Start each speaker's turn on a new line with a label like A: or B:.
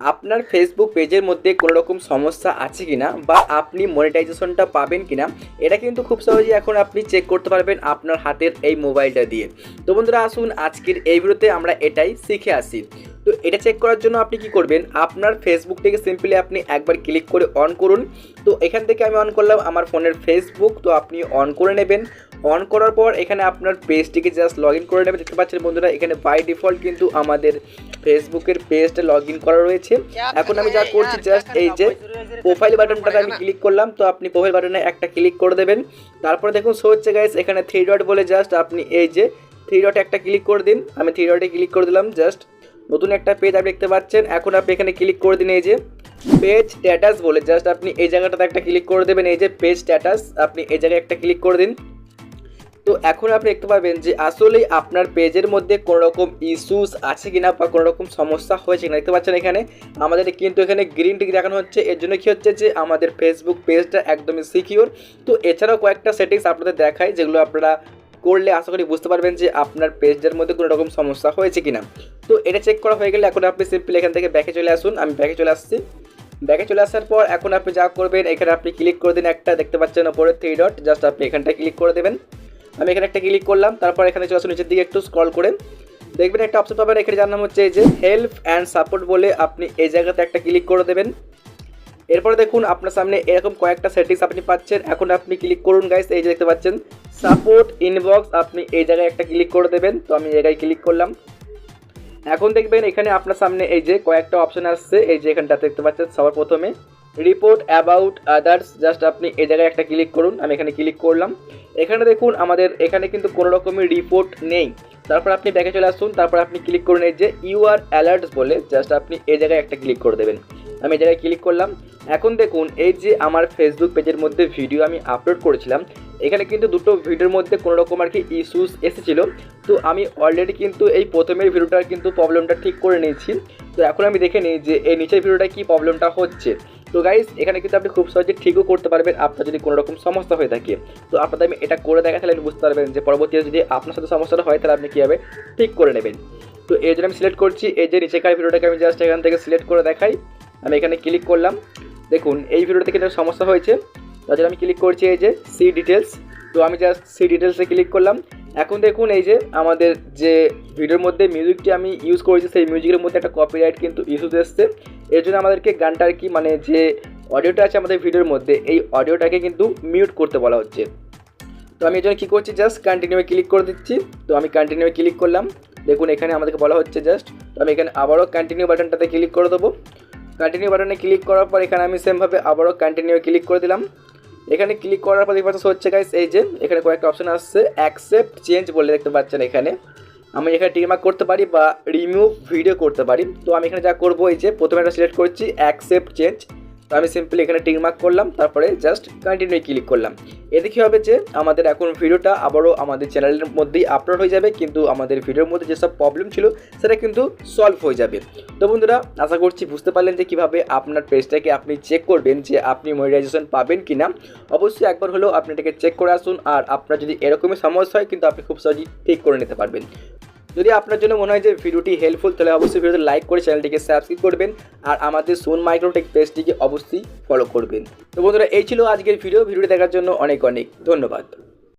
A: আপনার ফেসবুক পেজের মধ্যে কোনো রকম সমস্যা আছে কি না বা আপনি মনিটাইজেশনটা পাবেন কি না এটা কিন্তু খুব সহজেই এখন আপনি চেক করতে পারবেন আপনার হাতের এই মোবাইলটা দিয়ে। তো বন্ধুরা, আসুন আজকের এই ভিডিওতে আমরা এটাই শিখে আসি। তো এটা চেক করার জন্য আপনি কি করবেন, আপনার ফেসবুক থেকে সিম্পলি আপনি একবার ক্লিক করে অন করুন। তো এখান থেকে আমি অন করলাম আমার ফোনের ফেসবুক তো আপনি অন করে নেবেন। অন করার পর এখানে আপনার পেজটিকে জাস্ট লগ ইন করে নেবেন। দেখতে পাচ্ছেন বন্ধুরা, এখানে বাই ডিফল্ট কিন্তু আমাদের ফেসবুকের পেজটা লগ ইন করা রয়েছে। এখন আমি যা করছি জাস্ট এই যে প্রোফাইল বাটনটাতে আমি ক্লিক করলাম। তো আপনি প্রোফাইল বাটনে একটা ক্লিক করে দেবেন। তারপরে দেখুন শো হচ্ছে গাইস এখানে থ্রি ডট বলে জাস্ট আপনি এই যে থ্রি ডটে একটা ক্লিক করে দিন। আমি থ্রি ডটে ক্লিক করে দিলাম জাস্ট নতুন একটা পেজ আপনি দেখতে পাচ্ছেন। এখন আপনি এখানে ক্লিক করে দিন এই যে পেজ স্ট্যাটাস বলে। জাস্ট আপনি এই জায়গাটাতে একটা ক্লিক করে দেবেন। এই যে পেজ স্ট্যাটাস আপনি এই জায়গায় একটা ক্লিক করে দিন। তো এখন আপনি দেখতে পাবেন যে আসলেই আপনার পেজের মধ্যে কোনো রকম ইস্যুস আছে কিনা বা কোনো রকম সমস্যা হয়েছে কিনা। দেখতে পাচ্ছেন এখানে আমাদের কিন্তু এখানে গ্রিন টিক দেখানো হচ্ছে। এর জন্য কি হচ্ছে যে আমাদের ফেসবুক পেজটা একদমই সিকিওর তো এছাড়াও কয়েকটা সেটিংস আপনাদের দেখায় যেগুলো আপনারা করলে আশা করি বুঝতে পারবেন যে আপনার পেজের মধ্যে কোনো রকম সমস্যা হয়েছে কিনা। তো এটা চেক করা হয়ে গেলে এখন আপনি সিম্পলি এখান থেকে ব্যাকে চলে আসুন। আমি ব্যাকে চলে আসছি। ব্যাকে চলে আসার পর এখন আপনি যা করবেন, এখানে আপনি ক্লিক করে দিন একটা। দেখতে পাচ্ছেন ওপরে থ্রি ডট জাস্ট আপনি এখানটা ক্লিক করে দেবেন। আমি এখানে একটা ক্লিক করলাম, তারপর এখানে চলে আসুন নিচের দিকে একটু স্ক্রল করে। দেখবেন একটা অপশন পাবেন, এখানে যার নাম হচ্ছে এই যে হেল্প অ্যান্ড সাপোর্ট বলে আপনি এই জায়গাতে একটা ক্লিক করে দেবেন। এরপরে দেখুন, আপনার সামনে এরকম কয়েকটা সেটিংস আপনি পাচ্ছেন। এখন আপনি ক্লিক করুন গাইস এই যে দেখতে পাচ্ছেন সাপোর্ট ইনবক্স আপনি এই জায়গায় একটা ক্লিক করে দেবেন। তো আমি জায়গায় ক্লিক করলাম। এখন দেখবেন, এখানে আপনার সামনে এই যে কয়েকটা অপশন আসছে, এই যে এখানটাতে দেখতে পাচ্ছেন সবার প্রথমে। রিপোর্ট অ্যাবাউট আদার্স জাস্ট আপনি এ জায়গায় একটা ক্লিক করুন, আমি এখানে ক্লিক করলাম। এখানে দেখুন আমাদের, এখানে কিন্তু কোনো রকমের রিপোর্ট নেই। তারপর আপনি ব্যাকে চলে আসুন, তারপর আপনি ক্লিক করুন এই যে ইউ আর অ্যালার্টস বলে জাস্ট আপনি এ জায়গায় একটা ক্লিক করে দেবেন। আমি এই জায়গায় ক্লিক করলাম। এখন দেখুন, এই যে আমার ফেসবুক পেজের মধ্যে ভিডিও আমি আপলোড করেছিলাম, এখানে কিন্তু দুটো ভিডিওর মধ্যে কোনো রকম আর কি ইস্যুস এসেছিল। তো আমি অলরেডি কিন্তু এই প্রথমের ভিডিওটার কিন্তু প্রবলেমটা ঠিক করে নিয়েছি। তো এখন আমি দেখে নিই যে, এই নিচের ভিডিওটা কী প্রবলেমটা হচ্ছে। তো গাইস এখানে কিন্তু আপনি খুব সহজে ঠিকও করতে পারবেন আপনার যদি কোনো রকম সমস্যা হয়ে থাকে। তো আপনাদের আমি এটা করে দেখা তাহলে বুঝতে পারবেন যে পরবর্তীতে যদি আপনার সাথে সমস্যাটা হয়, তাহলে আপনি কীভাবে ঠিক করে নেবেন। তো এই জন্য আমি সিলেক্ট করছি, এই যে নিচেকার ভিডিওটাকে আমি জাস্ট এখান থেকে সিলেক্ট করে দেখাই। আমি এখানে ক্লিক করলাম। দেখুন, এই ভিডিওটা কিন্তু সমস্যা হয়েছে। জন্য আমি ক্লিক করছি এই যে সি ডিটেলস তো আমি জাস্ট সি ডিটেলসে ক্লিক করলাম। এখন দেখুন এই যে আমাদের যে ভিডিওর মধ্যে মিউজিকটি আমি ইউজ করেছি, সেই মিউজিকের মধ্যে একটা কপিরাইট কিন্তু ইস্যুস এসছে। এর জন্য আমাদেরকে গানটার কি মানে যে অডিওটা আছে আমাদের ভিডিওর মধ্যে, এই অডিওটাকে কিন্তু মিউট করতে বলা হচ্ছে। তো আমি এই জন্য কী করছি জাস্ট কন্টিনিউয়ে ক্লিক করে দিচ্ছি। তো আমি কন্টিনিউয়ে ক্লিক করলাম। দেখুন, এখানে আমাদেরকে বলা হচ্ছে জাস্ট তো আমি এখানে আবারও কন্টিনিউ বাটনটাতে ক্লিক করে দেবো। কন্টিনিউ বাটনে ক্লিক করার পর এখানে আমি সেমভাবে আবারও কন্টিনিউ ক্লিক করে দিলাম। এখানে ক্লিক করার পর দেখতে পাচ্ছেন হচ্ছে গাইস এই যে এখানে কয়েকটা অপশন আসছে অ্যাকসেপ্ট চেঞ্জ বলে দেখতে পাচ্ছেন এখানে। আমি এখানে টিকমার্ক করতে পারি বা রিমুভ ভিডিও করতে পারি। তো আমি এখানে যা করব, এই যে প্রথমে একটা সিলেক্ট করছি অ্যাকসেপ্ট চেঞ্জ তো আমি সিম্পলি এখানে টিকমার্ক করলাম, তারপরে জাস্ট কন্টিনিউ ক্লিক করলাম। এতে কী হবে যে, আমাদের এখন ভিডিওটা আবারও আমাদের চ্যানেলের মধ্যেই আপলোড হয়ে যাবে, কিন্তু আমাদের ভিডিওর মধ্যে যেসব প্রবলেম ছিল, সেটা কিন্তু সলভ হয়ে যাবে। তো বন্ধুরা, আশা করছি বুঝতে পারলেন যে কীভাবে আপনার পেজটাকে আপনি চেক করবেন যে আপনি মনিটাইজেশন পাবেন কি না অবশ্যই একবার হলেও আপনি এটাকে চেক করে আসুন, আর আপনার যদি এরকমই সমস্যা হয়, কিন্তু আপনি খুব সহজেই ঠিক করে নিতে পারবেন। যদি আপনার জন্য মনে হয় যে ভিডিওটি হেল্পফুল তাহলে অবশ্যই ভিডিওতে লাইক করে চ্যানেলটিকে সাবস্ক্রাইব করবেন আর আমাদের সোন মাইক্রোটেক পেজটিকে অবশ্যই ফলো করবেন। তো বন্ধুরা, এই ছিল আজকের ভিডিও ভিডিওটি দেখার জন্য অনেক অনেক ধন্যবাদ।